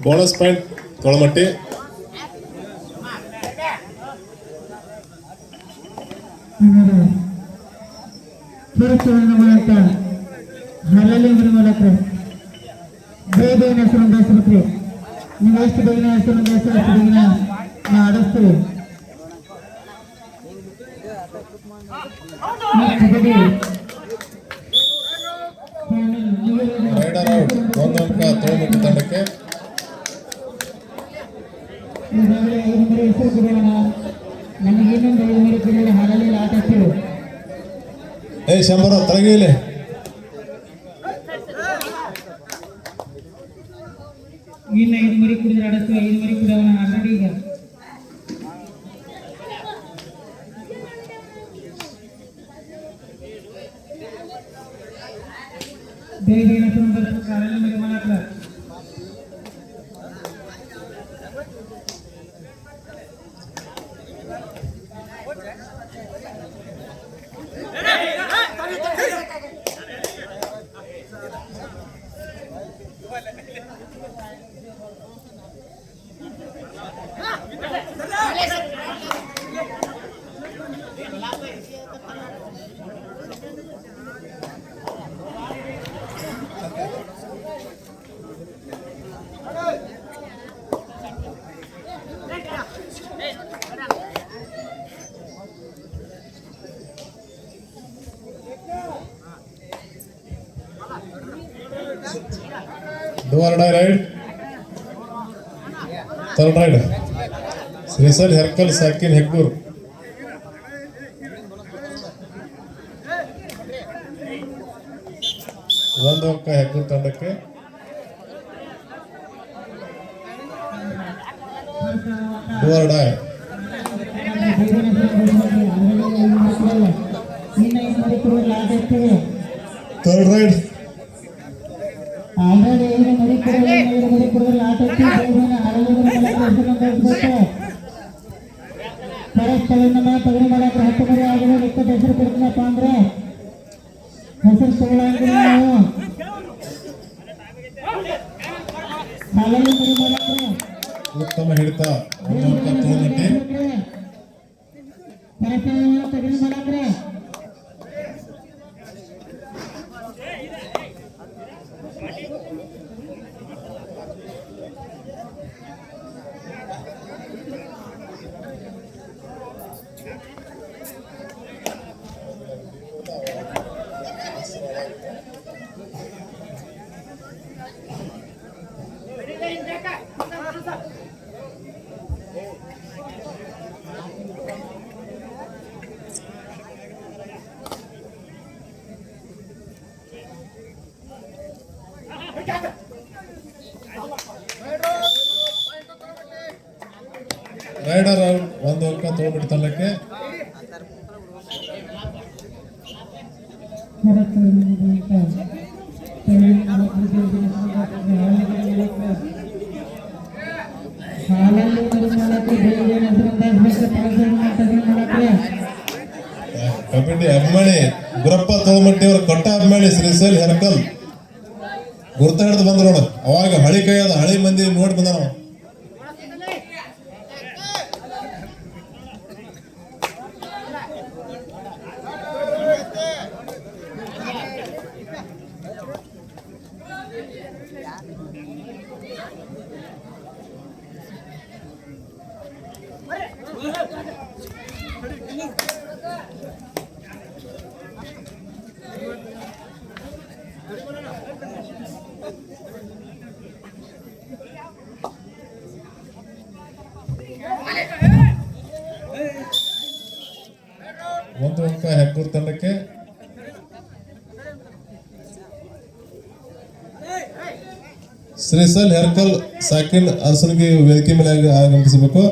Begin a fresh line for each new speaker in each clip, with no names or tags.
Bonus point ತೊಳಮಟ್ಟಿ
ಅನ್ನೋದು ಕಿರುಚುವನ್ನು ಮಾಡುತ್ತ ಹರಳಿ ಮೂಲಕರು ಬೇಗನ ಹೆಸರು ಬೆಳೆಸಬೇಕ್ರಿ ನೀವು ಎಷ್ಟು ಬೇಗನೆ ಹೆಸರು ಬೆಳೆಸೋ ಅಷ್ಟು ಬೇಗನೆ ನಾವು ಆಡಿಸ್ತೀವಿ ಈ ಕಬಡ್ಡಿ
ರೈಡರ್ ಔಟ್ ಒಂದು ಅಂಕ ತೊಳಮಟ್ಟಿ ತಂಡಕ್ಕೆ
ಈಗಾಗಲೇ ಐದು ಮರಿ ಹೆಸರು ಬಿಡೋಣ ನಮಗೆ ಇನ್ನೊಂದು ಐದು ಮರಿ ಬಿಡೋಣ ಹರಳಿ ಆಟ ಆಡ್ತೀವಿ
ಏ ಶಂಬರ ತಳಗಿಲಿ
ಇನ್ನು ಐದು ಮರಿ ಕುಡಿದ್ರೆ ಆಡಸ್ತೀವಿ ಐದು ಮರಿ ಕುಡಿಯೋಣ ಆಲ್ರೆಡಿ ಈಗ ಬೇಗ ಬೇಗ ಹೆಸರು ಬರ್ಬೇಕು ಕಾರಲ್ಲಿ ಮರಿ ಮಾಡಕ್ಲ
do or die raid third raid Shrishail Herkal ಸಾಕಿನ್ Heggur ಒಂದು ಅಂಕ ಹೆಗ್ಗೂರ್ ತಂಡಕ್ಕೆ ಡೋರ್ ಡೈ
ಇನ್ನು ಐದು ಮರಿ ಕುಡಿದ್ರೆ ಆಟ ಆಡ್ತೀವಿ
ಥರ್ಡ್ ರೈಡ್
ಆಲ್ರೆಡಿ ಐದು ಮರಿ ಕುಡಿದ್ರೆ ಐದು ಮರಿ ಕುಡಿದ್ರೆ ಆಟ ಹೆಸರು ಬೆಳೆಸ್ಬೇಕು ಪರಸ್ಪರನ್ನ ತಗಡಿ ಮಾಡಕ್ಕೆ ಹತ್ತು ಮರಿ ಆಗಿದೆ ಇಪ್ಪತ್ತು ಹೆಸರು ಕೊಡ್ತೀನಪ್ಪ ಅಂದ್ರೆ ಹೆಸರು ತಗೊಳ್ಳಂಗಿಲ್ಲ ನಾವು
ಉತ್ತಮ ಹಿಡಿತ. ಒಂದು ಅಂಕ ರೈಡರ್ ರೌಂಡ್ ಒಂದು ಅಂಕ ತೊಳಮಟ್ಟಿ ತಂಡಕ್ಕೆ ಅಮ್ಮಳಿ ಗುರಪ್ಪ ತೊಳಮಟ್ಟಿ ಅವ್ರ ಕೊಟ್ಟ ಶ್ರೀ ಶ್ರೀಶೈಲ್ ಹೆರ್ಕಲ್. ಗುರ್ತ ಹಿಡಿದು ಬಂದ್ರು ಅವಾಗ ಹಳಿ ಕೈ ಅದ ಹಳಿ ಮಂದಿ ನೋಡಿ ಬಂದ ನಾವು ಒಂದು ಅಂಕ ಹೆಗ್ಗೂರ್ ತಂಡಕ್ಕೆ. ಶ್ರೀಸಲ್ ಹೆರ್ಕಲ್, ಸಾಕಿನ್ ಅರಸನಿಗೆ ವೇದಿಕೆ ಮೇಲೆ ಆಗ- ಆಗಮಿಸಬೇಕು.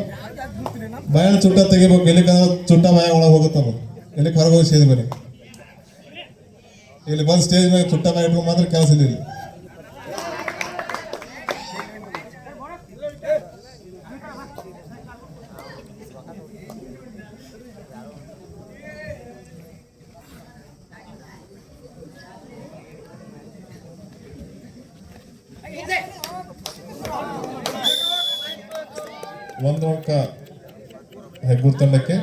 ಬಾಯಣ ಚುಟ್ಟ ತೆಗಿಬೇಕು. ಎಲ್ಲಿ ಚುಟ್ಟ ಬಾಯ ಒಳಗೆ ಹೋಗುತ್ತಲ್ಲ ಎಲ್ಲಿ ಹೊರಗೆ ಹೋಗಿ ಬನ್ನಿ. ಇಲ್ಲಿ ಬಂದು ಸ್ಟೇಜ್ ಮೇಲೆ ಚುಟ್ಟ ಬಾಯ ಇಟ್ಕೊಂಡು ಮಾತ್ರ ಕೆಲಸ ಇಲ್ಲ. ಒಂದು ಅಂಕ ಹೆಗ್ಗೂರ್ ತಂಡಕ್ಕೆ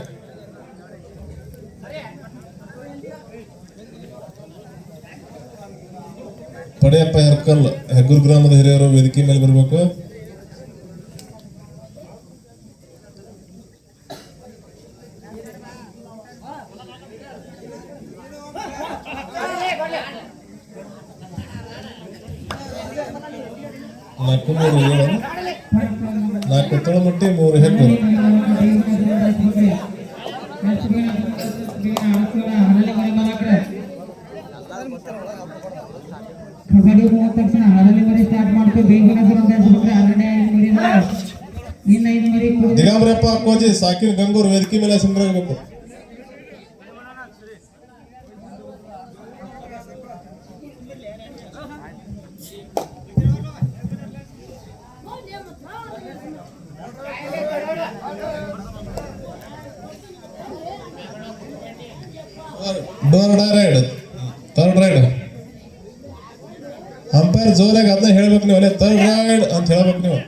ಪಡೆಯಪ್ಪ ಹೆರ್ಕಲ್ ಹೆಗ್ಗೂರು ಗ್ರಾಮದ ಹಿರಿಯರು ವೇದಿಕೆ ಮೇಲೆ ಬರಬೇಕು ನಾಲ್ಕು ಮೂರು ಏಳು ನಾಲ್ಕು ತೊಳಮಟ್ಟಿ ಮೂರು ಹೆಗ್ಗೂರು
ಕಬಡ್ಡಿ ಮುಗಿದ ತಕ್ಷಣ ಹರಳಿ ಮರಿ ಸ್ಟಾರ್ಟ್ ಮಾಡ್ತೀವಿ ಬೇಗನೆ ಬರೋದು ಹರಳೆ ಐದು ಮರಿ ಇನ್ನು ಐದು ಮರಿ ಕುಡಿದು
ದಿಗಂಬರಪ್ಪ ಕೋಜಿ ಸಾಕಿನ ಗಂಗೂರು ವೇದಿಕೆ ಮೇಲೆ ಸಂಗ್ರಹಬೇಕು do or raid third raid umpire ಜೋರಾಗಿ ಅದನ್ನ ಹೇಳ್ಬೇಕು ನೀವು ಅಲ್ಲೇ ಥರ್ಡ್ ರೈಡ್ ಅಂತ ಹೇಳ್ಬೇಕು ನೀವು.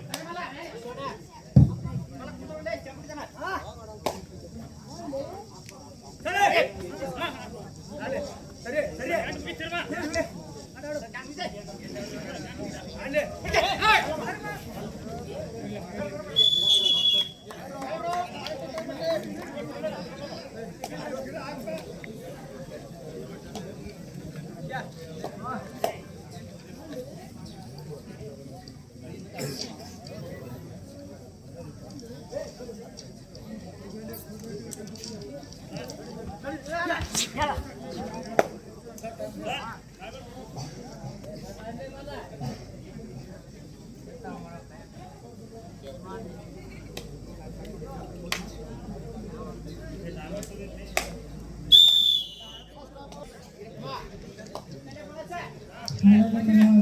Yeah.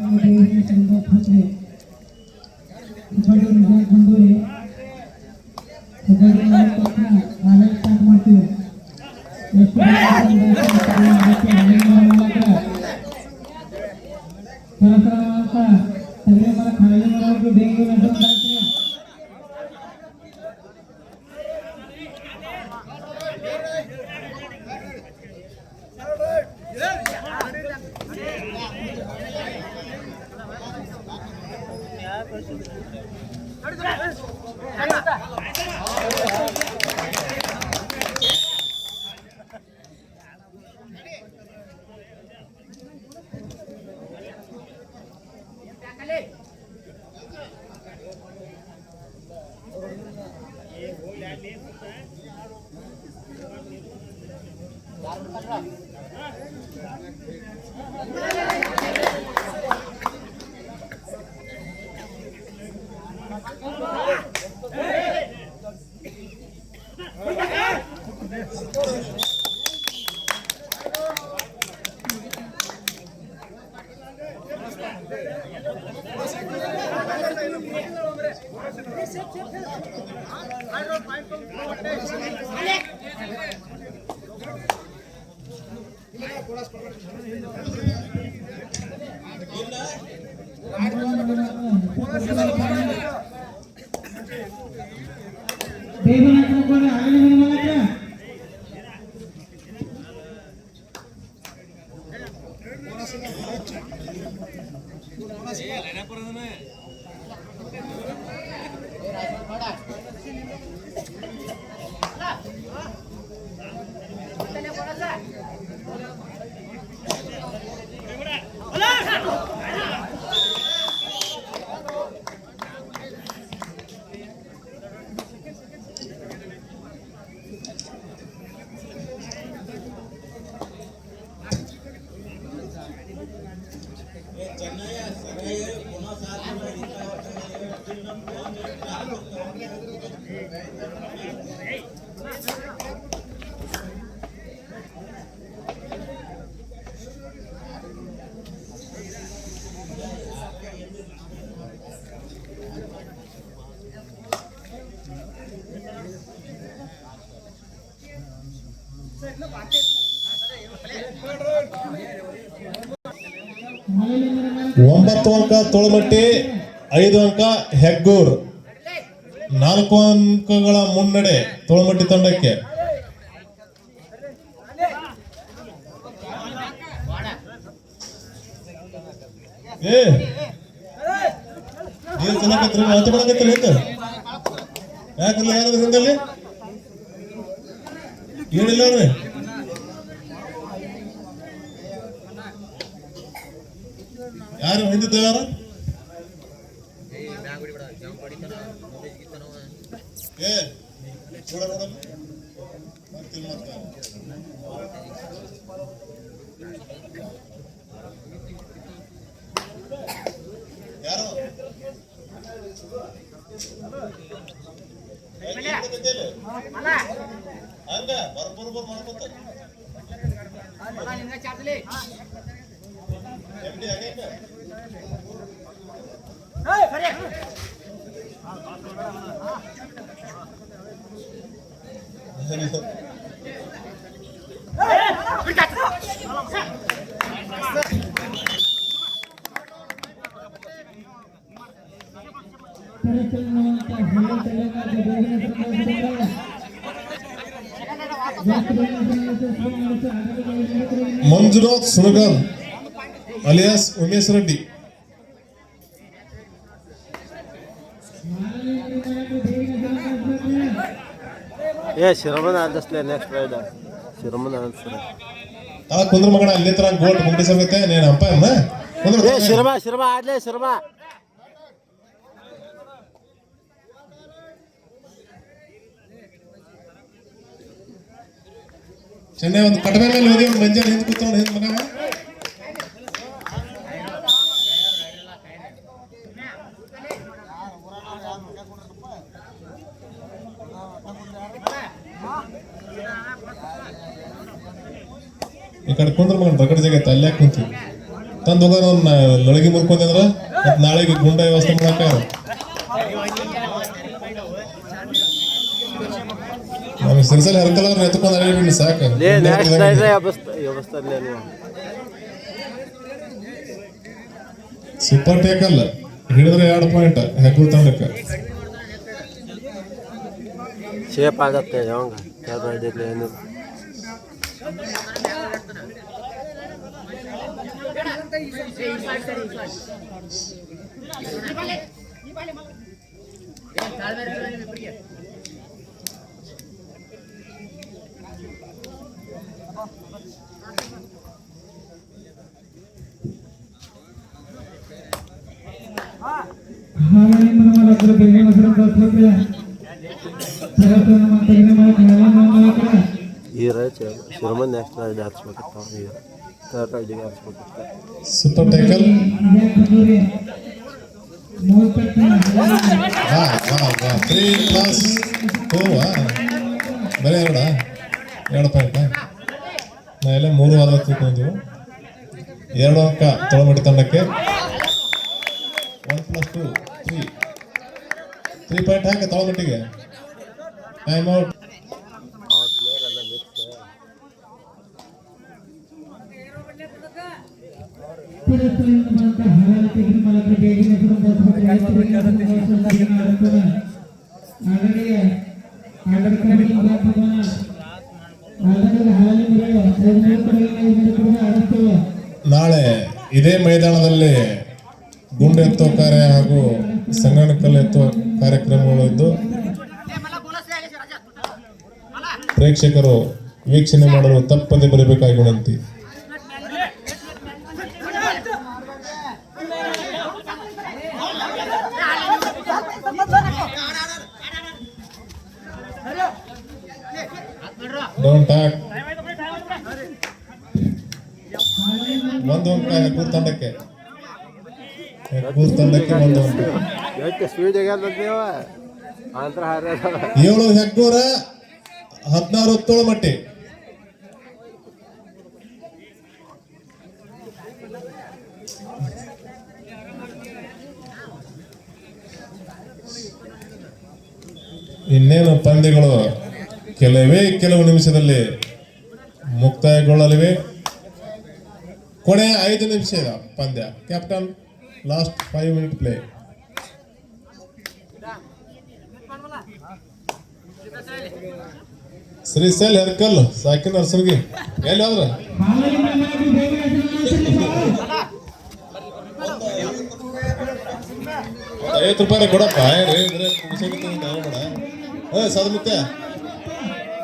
¿Qué? ¿Qué? ¿Qué? ¿Qué?
ಒಂಬತ್ತು ಅಂಕ ತೊಳಮಟ್ಟಿ ಐದು ಅಂಕ ಹೆಗ್ಗೂರ್. ನಾಲ್ಕು ಅಂಕಗಳ ಮುನ್ನಡೆ ತೋಳಮಟ್ಟಿ ತಂಡಕ್ಕೆ. ಏ ಯಾರಾದ್ರೂ ಹಿಂದಲ್ಲಿ? ಏನಿಲ್ಲ ಯಾರು ಹಿಂದಿದ್ದ ಯಾರು ಏ ನೋಡ ನೋಡ ಬರ್ತೀನಿ ಮತ್ತೆ ಯಾರು ಹಂಗ ಬರ್ಬರ್ ಬರ್ ಮಾಡ್ಕೊತ ಎಮ್ಡಿ ಆಗೈತ मंजुनाथ सुनगर अलियास उमेश रेड्डी.
ಏ ಶಿರಮನ ನೆಕ್ಸ್ಟ್ ರೈಡ್ ಶಿರಮನ ಆದಸ್ಲೆ
ಆ. ಕುಂದ್ರ ಮಗನ ಅಲ್ಲಿ ತರ ಗೋಟ್ ಸಮೇತ ನೀನ್ ಕುಂದ್ರ
ಏ ಶಿರಮ ಶಿರಮ ಆಡ್ಲೆ ಶಿರಮ.
ಚೆನ್ನೈ ಒಂದು ಕಟ್ಟಬೇಕಲ್ಲಿ ಮೇಲೆ ಓದಿ ಒಂದು ಮಂಜಾನ ಹಿಂದೆ ಕೂತ್ಕೊಂಡು ಹಿಂದೆ ಈ ಕಡೆ ಕುಂದ್ರ ಮಗನ ರಗಡ ಜಾಗ ಐತೆ ಅಲ್ಲೇ ಕುಂತಿ. ತಂದು ಅವ್ನ ಲಳಗಿ ಮುರ್ಕೊಂಡ್ರ ಮತ್ ನಾಳೆಗೆ ಗುಂಡ ವ್ಯವಸ್ಥೆ ಮಾಡಕ ನಮಗೆ ಸಿರಿಸಲ್ ಹರ್ಕಲ್ ಅವ್ರನ್ನ ಎತ್ಕೊಂಡು ಅಲ್ಲಿಬಿಡಿ ಸಾಕು. ಸೂಪರ್ ಟೇಕಲ್ ಹಿಡಿದ್ರೆ ಎರಡು ಪಾಯಿಂಟ್ ಹೆಗ್ಗುಳ್ ತಂಡಕ್ಕೆ.
ಶೇಪ್ ಆಗತ್ತೆ ಯಾವಾಗ? ಯಾವ ರೈಡ್ ಇರ್ಲಿ ಏನು
ಹಾಗಾಗಿ ಮೂಲಕರು ಬೇಗನೆ ಸಂಭವಿಸಿದರೆ ಪರಿಚಲನವಂತ ಹಳ್ಳಿ ಮೂಲಕ
ಈ ರೈಡ್ ಶಿರಮನ್ ನೆಕ್ಸ್ಟ್ ರೈಡ್ ಹಾಕ್ಸ್ಬೇಕಿತ್ತು ಈಗ ಥರ್ಡ್ ರೈಡಿಗೆ ಹಾಕ್ಸ್ಬೇಕಿತ್ತು
ಸೂಪರ್ ಟೈಕಲ್ ತ್ರೀ ಪ್ಲಸ್ ಟೂವಾ ಬರೀ ಎರಡ? ಎರಡು ಪಾಯಿಂಟ್ ನಾ ಎಲ್ಲ ಮೂರು ವಾರ ತಿಳ್ಕೊಂಡಿವು ಎರಡು ಅಂಕ ತೊಳಮಡಿ ತಂಡಕ್ಕೆ. One plus two three three point ಹಾಕಿ ತೊಳಮಟ್ಟಿಗೆ. ಟೈಮ್ ಔಟ್
ಆ ಪ್ಲೇಯರ್ ಎಲ್ಲ ಮಿಕ್ಸ್
ನಾಳೆ ಇದೇ ಮೈದಾನದಲ್ಲಿ ಗುಂಡು ಎತ್ತುವ ಕಾರ್ಯ ಹಾಗೂ ಸಂಗಣಕಲ್ಲು ಎತ್ತುವ ಕಾರ್ಯಕ್ರಮಗಳು ಇದ್ದು, ಪ್ರೇಕ್ಷಕರು ವೀಕ್ಷಣೆ ಮಾಡಲು ತಪ್ಪದೆ ಬರಬೇಕಾಗಿ ವಿನಂತಿ. ಟಾಕ್ ಒಂದು ಅಂಕ ಹೆಗ್ಗೂರ್ ತಂಡಕ್ಕೆ. ಹೆಗ್ಗೂರ್ ತಂಡಕ್ಕೆ ಒಂದು ಅಂಕ ಏಳು ಹೆಗ್ಗೂರ ಹದಿನಾರು ತೋಳಮಟ್ಟಿ ಇನ್ನೇನು ಪಂದ್ಯಗಳು? ಕೆಲವೇ ಕೆಲವು ನಿಮಿಷದಲ್ಲಿ ಮುಕ್ತಾಯಗೊಳ್ಳಲಿವೆ. ಕೊನೆ ಐದು ನಿಮಿಷ ಪಂದ್ಯ. Captain, last five minute play Shrishail Herkal ಸಾಕಿನ ಹರ್ಸರ್ಗಿ ಎಲ್ಲಿ ಹೋದ್ರ? ಐವತ್ತು ರೂಪಾಯಿ ಕೊಡಪ್ಪ ಏನ್ ನಾವು ಬೇಡ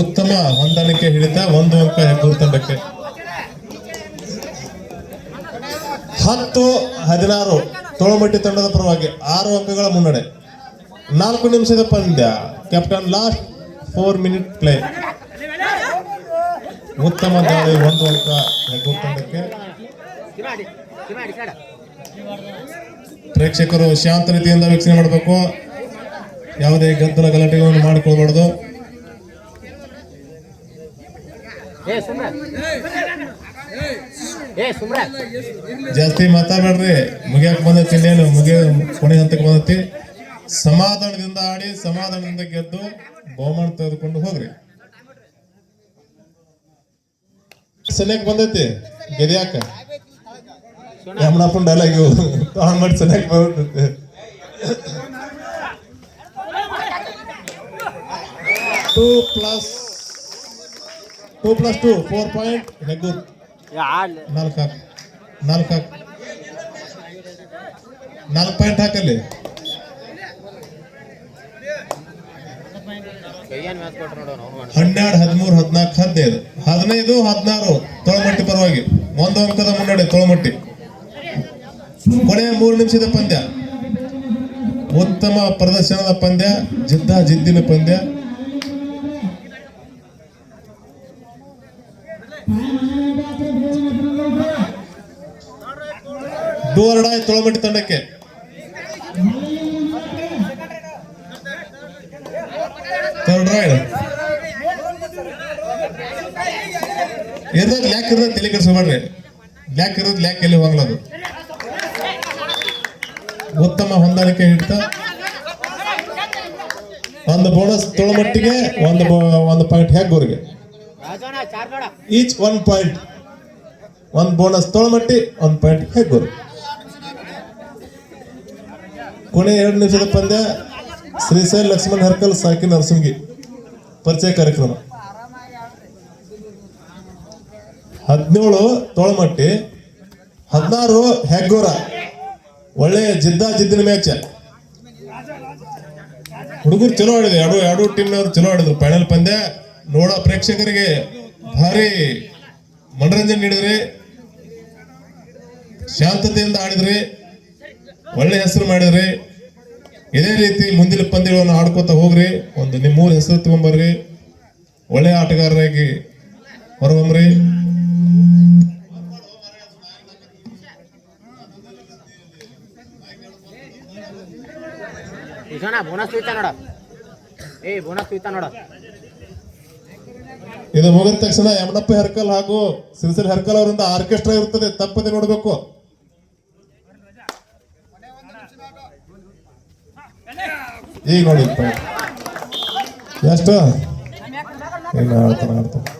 ಉತ್ತಮ ಹೊಂದಾಣಿಕೆ ಹಿಡಿತ ಒಂದು ಅಂಕ ಗುರುತಂಡಕ್ಕೆ ತಂಡಕ್ಕೆ. ಹತ್ತು, ಹದಿನಾರು ತೋಳಮಟ್ಟಿ ತಂಡದ ಪರವಾಗಿ ಆರು ಅಂಕಗಳ ಮುನ್ನಡೆ. ನಾಲ್ಕು ನಿಮಿಷದ ಪಂದ್ಯ. Captain last four minute play. ಉತ್ತಮ ದಾಳಿ ಒಂದು ಅಂಕ ಹೆಗ್ಗೂರು ತಂಡಕ್ಕೆ. ಪ್ರೇಕ್ಷಕರು ಶಾಂತ ರೀತಿಯಿಂದ ವೀಕ್ಷಣೆ ಮಾಡಬೇಕು. ಯಾವುದೇ ಗದ್ದಲ ಗಲಾಟೆಗಳನ್ನು ಮಾಡಿಕೊಳ್ಬಾರ್ದು ಜಾಸ್ತಿ ಮಾತಾಡ್ಬೇಡ್ರಿ. ಮುಗಿಯಕ್ ಬಂದೈತಿ ಇನ್ನೇನು ಮುಗಿಯ ಕೊನೆ ಹಂತಕ್ಕೆ ಬಂದೈತಿ. ಸಮಾಧಾನದಿಂದ ಆಡಿ ಸಮಾಧಾನದಿಂದ ಗೆದ್ದು ಬಹುಮಾನ ತೆಗೆದುಕೊಂಡು ಹೋಗ್ರಿ. ಸನ್ಯಾಕ್ ಬಂದೈತಿ? ಗೆದ್ಯಾಕ ಯಮನಪ್ಪನ ಡೈಲಾಗ್ ಇವು. ಮಾಡಿ ಸನ್ಯಾಕ್ ಬಂದೈತಿ. Two plus two plus two, four point Heggur ನಾಲ್ಕು ಹಾಕು. ನಾಲ್ಕು ಹಾಕು. ನಾಲ್ಕು ಪಾಯಿಂಟ್ ಹಾಕಲ್ಲಿ ಹನ್ನೆರಡು, ಹದಿಮೂರು, ಹದಿನಾಲ್ಕು, ಹದಿನೈದು. ಹದಿನೈದು, ಹದಿನಾರು. ತೊಳಮಟ್ಟಿ ಪರವಾಗಿ. ಒಂದು ಅಂಕದ ಮುನ್ನಡೆ, ತೊಳಮಟ್ಟಿ. ಕೊನೆಯ ಮೂರು ನಿಮಿಷದ ಪಂದ್ಯ. ಉತ್ತಮ ಪ್ರದರ್ಶನದ ಪಂದ್ಯ, ಜಿದ್ದ, ಜಿದ್ದಿನ ಪಂದ್ಯ. ಡೋರ್ಡಾಯ್ ತೊಳಮಟ್ಟಿ ತಂಡಕ್ಕೆ. ರೈಡ್ ಲ್ಯಾಕ್ ಇರೋದ್ ತಲೆ ಮಾಡ್ರಿ. ಲ್ಯಾಕ್ ಇರೋದು ಲ್ಯಾಕ್ ಎಲ್ಲಿ ಹೋಗ್ಲದು. ಉತ್ತಮ ಹೊಂದಾಣಿಕೆ ಹಿಡಿತ. ಒಂದು ಬೋನಸ್ ತೊಳಮಟ್ಟಿಗೆ, ಒಂದು ಒಂದು ಪಾಯಿಂಟ್ ಹೆಗ್ಗೂರಿಗೆ ಈಚ್ ಒನ್ ಪಾಯಿಂಟ್ ಒಂದು ಬೋನಸ್ ತೊಳಮಟ್ಟಿ ಒಂದು ಪಾಯಿಂಟ್ ಹೆಗ್ಗೂರು ಕೊನೆ ಎರಡು ನಿಮಿಷದ ಪಂದ್ಯ ಶ್ರೀಶೈಲ್ ಲಕ್ಷ್ಮಣ್ ಹರ್ಕಲ್, ಸಾಕಿ ನರಸಿಂಗಿ. ಪರಿಚಯ ಕಾರ್ಯಕ್ರಮ. ಹದಿನೇಳು ತೋಳಮಟ್ಟಿ, ಹದಿನಾರು ಹೆಗ್ಗೋರ. ಒಳ್ಳೆಯ ಜಿದ್ದಾ ಜಿದ್ದಿನ ಮ್ಯಾಚ್. ಹುಡುಗರು ಚಲೋ ಆಡಿದ್ರು, ಎರಡು ಎರಡು ಟೀಮ್ನವ್ರು ಚಲೋ ಆಡಿದ್ರು. ಫೈನಲ್ ಪಂದ್ಯ ನೋಡ ಪ್ರೇಕ್ಷಕರಿಗೆ ಭಾರಿ ಮನರಂಜನೆ ನೀಡಿದ್ರಿ. ಶಾಂತತೆಯಿಂದ ಆಡಿದ್ರಿ. ಒಳ್ಳೆ ಹೆಸರು ಮಾಡಿದ್ರಿ ಇದೇ ರೀತಿ ಮುಂದಿನ ಪಂದ್ಯಗಳನ್ನು ಆಡ್ಕೋತ ಹೋಗ್ರಿ. ಒಂದು ನಿಮ್ಮೂರು ಹೆಸರು ತಗೊಂಬರ್ರಿ. ಒಳ್ಳೆ ಆಟಗಾರರಾಗಿ ಹೊರಬಂಬ್ರಿ ಇದು ಮುಗಿದ ತಕ್ಷಣ ಯಮನಪ್ಪ ಹೆರ್ಕಲ್ ಹಾಗೂ ಸಿರಿಸಲ್ ಹೆರ್ಕಲ್ ಅವರಿಂದ ಆರ್ಕೆಸ್ಟ್ರಾ ಇರುತ್ತದೆ ತಪ್ಪದೆ ನೋಡಬೇಕು. ಈಗ ನೋಡಿ ಎಷ್ಟು ಹೇಳ್ತಾನೆ ಹೇಳ್ತಾನೆ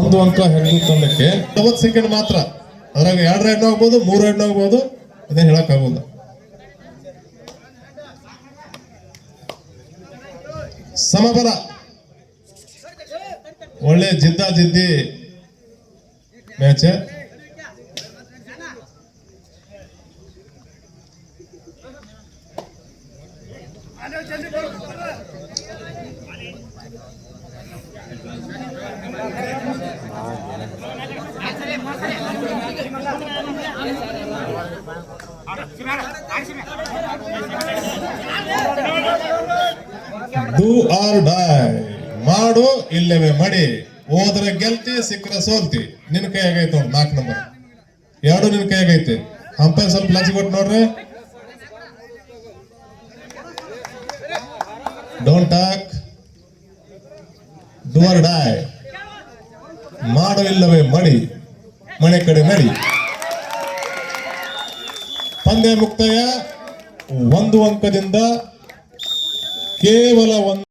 ಒಂದು ಅಂಕ ಹೆಣ್ಣು ತಂದಕ್ಕೆ ನಲವತ್ತು ಸೆಕೆಂಡ್ ಮಾತ್ರ. ಅದ್ರಾಗ ಎರಡು ರೈಡ್ ಆಗ್ಬೋದು ಮೂರು ರೈಡ್ ಆಗ್ಬೋದು, ಅದೇ ಹೇಳಕ್ ಸಮಬರ ಸಮಬಲ. ಒಳ್ಳೆ ಜಿದ್ದ ಜಿದ್ದಿ ಮ್ಯಾಚ್ ಡೂ ಆರ್ ಡೈ ಮಾಡು ಇಲ್ಲವೇ ಮಡಿ. ಹೋದ್ರೆ ಗೆಲ್ತಿ, ಸಿಕ್ಕರೆ ಸೋಲ್ತಿ. ನಿನ್ ಕೈಯಾಗೈತೆ ನೋಡ್ ನಾಲ್ಕು ನಂಬರ್ ಎರಡು ನಿನ್ ಕೈಯಾಗೈತೆ. ಅಂಪೈರ್ ಸ್ವಲ್ಪ ಲಂಚ್ ಕೊಟ್ಟು ನೋಡ್ರಿ. ಡೋಂಟ್ ಟಾಕ್ ಡೂರ್ ಡಾಯ್ ಮಾಡು ಇಲ್ಲವೇ ಮಡಿ. ಮನೆ ಕಡೆ ನಡಿ. ಪಂದ್ಯ ಮುಕ್ತಾಯ. ಒಂದು ಅಂಕದಿಂದ ಕೇವಲ ಒಂದು